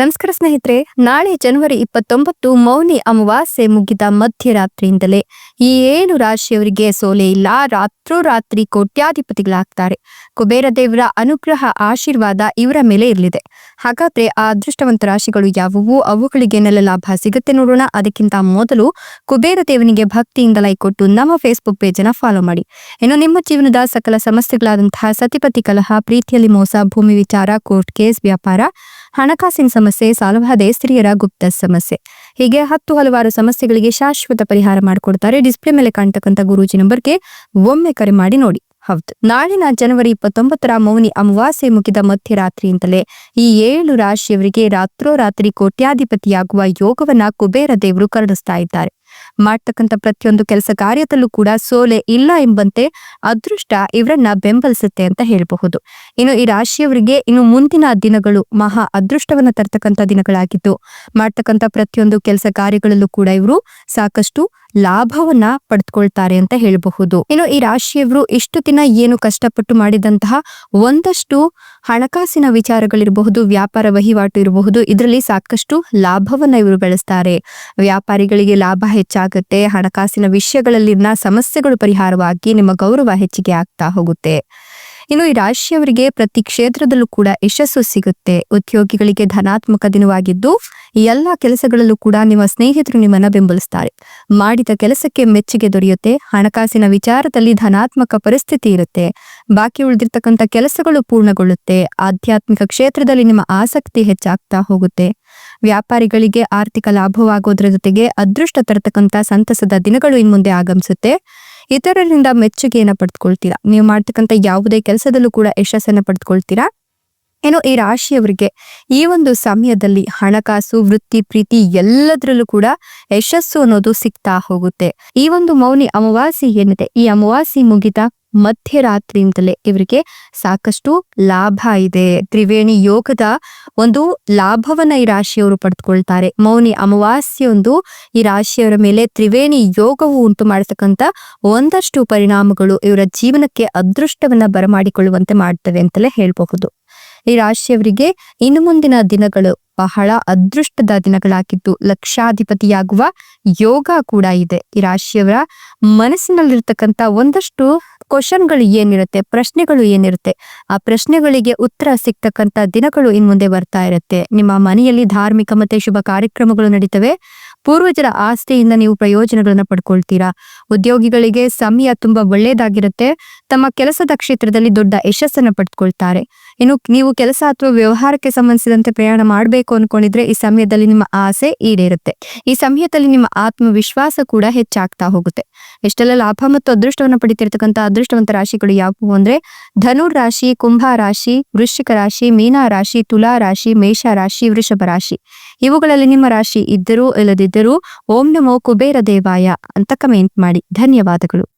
ನಮಸ್ಕಾರ ಸ್ನೇಹಿತರೆ, ನಾಳೆ ಜನವರಿ ಇಪ್ಪತ್ತೊಂಬತ್ತು ಮೌನಿ ಅಮಾವಾಸ್ಯೆ ಮುಗಿದ ಮಧ್ಯರಾತ್ರಿಯಿಂದಲೇ ಈ ಏಳು ರಾಶಿಯವರಿಗೆ ಸೋಲೆ ಇಲ್ಲ, ರಾತ್ರೋರಾತ್ರಿ ಕೋಟ್ಯಾಧಿಪತಿಗಳಾಗ್ತಾರೆ. ಕುಬೇರ ದೇವರ ಅನುಗ್ರಹ, ಆಶೀರ್ವಾದ ಇವರ ಮೇಲೆ ಇರಲಿದೆ. ಹಾಗಾದ್ರೆ ಆ ಅದೃಷ್ಟವಂತ ರಾಶಿಗಳು ಯಾವುವು? ಅವುಗಳಿಗೇನೆಲ್ಲ ಲಾಭ ಸಿಗುತ್ತೆ ನೋಡೋಣ. ಅದಕ್ಕಿಂತ ಮೊದಲು ಕುಬೇರ ದೇವನಿಗೆ ಭಕ್ತಿಯಿಂದ ಲೈಕ್ ಕೊಟ್ಟು ನಮ್ಮ ಫೇಸ್ಬುಕ್ ಪೇಜ್ ಅನ್ನ ಫಾಲೋ ಮಾಡಿ. ಇನ್ನು ನಿಮ್ಮ ಜೀವನದ ಸಕಲ ಸಮಸ್ಯೆಗಳಾದಂತಹ ಸತಿಪತಿ ಕಲಹ, ಪ್ರೀತಿಯಲ್ಲಿ ಮೋಸ, ಭೂಮಿ ವಿಚಾರ ಕೋರ್ಟ್ ಕೇಸ್ ವ್ಯಾಪಾರ ಹಣಕಾಸಿನ ಸಮಸ್ಯೆ ಸಾಲವಾದೆ ಸ್ತ್ರೀಯರ ಗುಪ್ತ ಸಮಸ್ಯೆ. ಹೀಗೆ ಹತ್ತು ಹಲವಾರು ಸಮಸ್ಯೆಗಳಿಗೆ ಶಾಶ್ವತ ಪರಿಹಾರ ಮಾಡಿಕೊಡ್ತಾರೆ. ಡಿಸ್ಪ್ಲೇ ಮೇಲೆ ಕಾಣ್ತಕ್ಕಂಥ ಗುರೂಜಿ ನಂಬರ್ಗೆ ಒಮ್ಮೆ ಕರೆ ಮಾಡಿ ನೋಡಿ. ಹೌದು. ನಾಳಿನ ಜನವರಿ ಇಪ್ಪತ್ತೊಂಬತ್ತರ ಮೌನಿ ಅಮಾವಾಸ್ಯೆ ಮುಗಿದ ಮಧ್ಯರಾತ್ರಿಯಿಂದಲೇ ಈ ಏಳು ರಾಶಿಯವರಿಗೆ ರಾತ್ರೋರಾತ್ರಿ ಕೋಟ್ಯಾಧಿಪತಿಯಾಗುವ ಯೋಗವನ್ನ ಕುಬೇರ ದೇವರು ಕರುಣಿಸ್ತಾ ಇದ್ದಾರೆ. ಮಾಡ್ತಕ್ಕಂಥ ಪ್ರತಿಯೊಂದು ಕೆಲಸ ಕಾರ್ಯದಲ್ಲೂ ಕೂಡ ಸೋಲೆ ಇಲ್ಲ ಎಂಬಂತೆ ಅದೃಷ್ಟ ಇವರನ್ನ ಬೆಂಬಲಿಸುತ್ತೆ ಅಂತ ಹೇಳಬಹುದು. ಇನ್ನು ಈ ರಾಶಿಯವರಿಗೆ ಇನ್ನು ಮುಂದಿನ ದಿನಗಳು ಮಹಾ ಅದೃಷ್ಟವನ್ನ ತರ್ತಕ್ಕಂಥ ದಿನಗಳಾಗಿದ್ದು, ಮಾಡ್ತಕ್ಕಂಥ ಪ್ರತಿಯೊಂದು ಕೆಲಸ ಕಾರ್ಯಗಳಲ್ಲೂ ಕೂಡ ಇವರು ಸಾಕಷ್ಟು ಲಾಭವನ್ನ ಪಡೆದುಕೊಳ್ತಾರೆ ಅಂತ ಹೇಳಬಹುದು. ಇನ್ನು ಈ ರಾಶಿಯವರು ಇಷ್ಟು ದಿನ ಏನು ಕಷ್ಟಪಟ್ಟು ಮಾಡಿದಂತಹ ಒಂದಷ್ಟು ಹಣಕಾಸಿನ ವಿಚಾರಗಳಿರಬಹುದು, ವ್ಯಾಪಾರ ವಹಿವಾಟು ಇರಬಹುದು, ಇದರಲ್ಲಿ ಸಾಕಷ್ಟು ಲಾಭವನ್ನ ಇವರು ಬೆಳೆಸ್ತಾರೆ. ವ್ಯಾಪಾರಿಗಳಿಗೆ ಲಾಭ ಹೆಚ್ಚಾಗುತ್ತೆ, ಹಣಕಾಸಿನ ವಿಷಯಗಳಲ್ಲಿನ ಸಮಸ್ಯೆಗಳು ಪರಿಹಾರವಾಗಿ ನಿಮ್ಮ ಗೌರವ ಹೆಚ್ಚಿಗೆ ಆಗ್ತಾ ಹೋಗುತ್ತೆ. ಇನ್ನು ಈ ರಾಶಿಯವರಿಗೆ ಪ್ರತಿ ಕ್ಷೇತ್ರದಲ್ಲೂ ಕೂಡ ಯಶಸ್ಸು ಸಿಗುತ್ತೆ. ಉದ್ಯೋಗಿಗಳಿಗೆ ಧನಾತ್ಮಕ ದಿನವಾಗಿದ್ದು ಎಲ್ಲಾ ಕೆಲಸಗಳಲ್ಲೂ ಕೂಡ ನಿಮ್ಮ ಸ್ನೇಹಿತರು ನಿಮ್ಮನ್ನ ಬೆಂಬಲಿಸ್ತಾರೆ. ಮಾಡಿದ ಕೆಲಸಕ್ಕೆ ಮೆಚ್ಚುಗೆ ದೊರೆಯುತ್ತೆ. ಹಣಕಾಸಿನ ವಿಚಾರದಲ್ಲಿ ಧನಾತ್ಮಕ ಪರಿಸ್ಥಿತಿ ಇರುತ್ತೆ. ಬಾಕಿ ಉಳಿದಿರ್ತಕ್ಕಂಥ ಕೆಲಸಗಳು ಪೂರ್ಣಗೊಳ್ಳುತ್ತೆ. ಆಧ್ಯಾತ್ಮಿಕ ಕ್ಷೇತ್ರದಲ್ಲಿ ನಿಮ್ಮ ಆಸಕ್ತಿ ಹೆಚ್ಚಾಗ್ತಾ ಹೋಗುತ್ತೆ. ವ್ಯಾಪಾರಿಗಳಿಗೆ ಆರ್ಥಿಕ ಲಾಭವಾಗೋದ್ರ ಜೊತೆಗೆ ಅದೃಷ್ಟ ತರತಕ್ಕಂಥ ಸಂತಸದ ದಿನಗಳು ಇನ್ಮುಂದೆ ಆಗಮಿಸುತ್ತೆ. ಇತರರಿಂದ ಮೆಚ್ಚುಗೆಯನ್ನ ಪಡೆದುಕೊಳ್ತೀರಾ? ನೀವು ಮಾಡ್ತಕ್ಕಂಥ ಯಾವುದೇ ಕೆಲಸದಲ್ಲೂ ಕೂಡ ಯಶಸ್ಸನ್ನ ಪಡೆದುಕೊಳ್ತೀರಾ? ಏನು ಈ ರಾಶಿಯವರಿಗೆ ಈ ಒಂದು ಸಮಯದಲ್ಲಿ ಹಣಕಾಸು, ವೃತ್ತಿ, ಪ್ರೀತಿ ಎಲ್ಲದರಲ್ಲೂ ಕೂಡ ಯಶಸ್ಸು ಅನ್ನೋದು ಸಿಗ್ತಾ ಹೋಗುತ್ತೆ. ಈ ಒಂದು ಮೌನಿ ಅಮಾವಾಸಿ ಏನಿದೆ, ಈ ಅಮಾವಾಸಿ ಮುಗಿದ ಮಧ್ಯರಾತ್ರಿಯಿಂದಲೇ ಇವರಿಗೆ ಸಾಕಷ್ಟು ಲಾಭ ಇದೆ. ತ್ರಿವೇಣಿ ಯೋಗದ ಒಂದು ಲಾಭವನ್ನ ಈ ರಾಶಿಯವರು ಪಡೆದುಕೊಳ್ತಾರೆ. ಮೌನಿ ಅಮಾವಾಸ್ಯೆಯೊಂದು ಈ ರಾಶಿಯವರ ಮೇಲೆ ತ್ರಿವೇಣಿ ಯೋಗವು ಉಂಟು ಮಾಡತಕ್ಕಂತ ಒಂದಷ್ಟು ಪರಿಣಾಮಗಳು ಇವರ ಜೀವನಕ್ಕೆ ಅದೃಷ್ಟವನ್ನ ಬರಮಾಡಿಕೊಳ್ಳುವಂತೆ ಮಾಡ್ತವೆ ಅಂತಲೇ ಹೇಳಬಹುದು. ಈ ರಾಶಿಯವರಿಗೆ ಇನ್ನು ಮುಂದಿನ ದಿನಗಳು ಬಹಳ ಅದೃಷ್ಟದ ದಿನಗಳಾಗಿದ್ದು ಲಕ್ಷಾಧಿಪತಿಯಾಗುವ ಯೋಗ ಕೂಡ ಇದೆ. ಈ ರಾಶಿಯವರ ಮನಸ್ಸಿನಲ್ಲಿರ್ತಕ್ಕಂಥ ಒಂದಷ್ಟು ಕ್ವಶನ್ಗಳು ಏನಿರುತ್ತೆ? ಪ್ರಶ್ನೆಗಳು ಏನಿರುತ್ತೆ? ಆ ಪ್ರಶ್ನೆಗಳಿಗೆ ಉತ್ತರ ಸಿಗ್ತಕ್ಕಂತ ದಿನಗಳು ಇನ್ ಮುಂದೆ ಬರ್ತಾ ಇರುತ್ತೆ. ನಿಮ್ಮ ಮನೆಯಲ್ಲಿ ಧಾರ್ಮಿಕ ಮತ್ತೆ ಶುಭ ಕಾರ್ಯಕ್ರಮಗಳು ನಡೀತವೆ. ಪೂರ್ವಜರ ಆಸ್ತಿಯಿಂದ ನೀವು ಪ್ರಯೋಜನಗಳನ್ನ ಪಡ್ಕೊಳ್ತೀರಾ? ಉದ್ಯೋಗಿಗಳಿಗೆ ಸಮಯ ತುಂಬಾ ಒಳ್ಳೇದಾಗಿರುತ್ತೆ. ತಮ್ಮ ಕೆಲಸದ ಕ್ಷೇತ್ರದಲ್ಲಿ ದೊಡ್ಡ ಯಶಸ್ಸನ್ನ ಪಡ್ಕೊಳ್ತಾರೆ. ಇನ್ನು ನೀವು ಕೆಲಸ ಅಥವಾ ವ್ಯವಹಾರಕ್ಕೆ ಸಂಬಂಧಿಸಿದಂತೆ ಪ್ರಯಾಣ ಮಾಡಬೇಕು ಅನ್ಕೊಂಡಿದ್ರೆ ಈ ಸಮಯದಲ್ಲಿ ನಿಮ್ಮ ಆಸೆ ಈಡೇರುತ್ತೆ. ಈ ಸಮಯದಲ್ಲಿ ನಿಮ್ಮ ಆತ್ಮವಿಶ್ವಾಸ ಕೂಡ ಹೆಚ್ಚಾಗ್ತಾ ಹೋಗುತ್ತೆ. ಎಷ್ಟೆಲ್ಲ ಲಾಭ ಮತ್ತು ಅದೃಷ್ಟವನ್ನು ಪಡಿತಿರ್ತಕ್ಕಂಥ ಅದೃಷ್ಟವಂತ ರಾಶಿಗಳು ಯಾವುವು ಅಂದ್ರೆ ಧನುರ್ ರಾಶಿ, ಕುಂಭ ರಾಶಿ, ವೃಶ್ಚಿಕ ರಾಶಿ, ಮೀನಾ ರಾಶಿ, ತುಲಾ ರಾಶಿ, ಮೇಷ ರಾಶಿ, ವೃಷಭ ರಾಶಿ. ಇವುಗಳಲ್ಲಿ ನಿಮ್ಮ ರಾಶಿ ಇದ್ದರೂ ಇಲ್ಲದಿದ್ದರೂ ಓಂ ನಮೋ ಕುಬೇರ ದೇವಾಯ ಅಂತ ಕಮೆಂಟ್ ಮಾಡಿ. ಧನ್ಯವಾದಗಳು.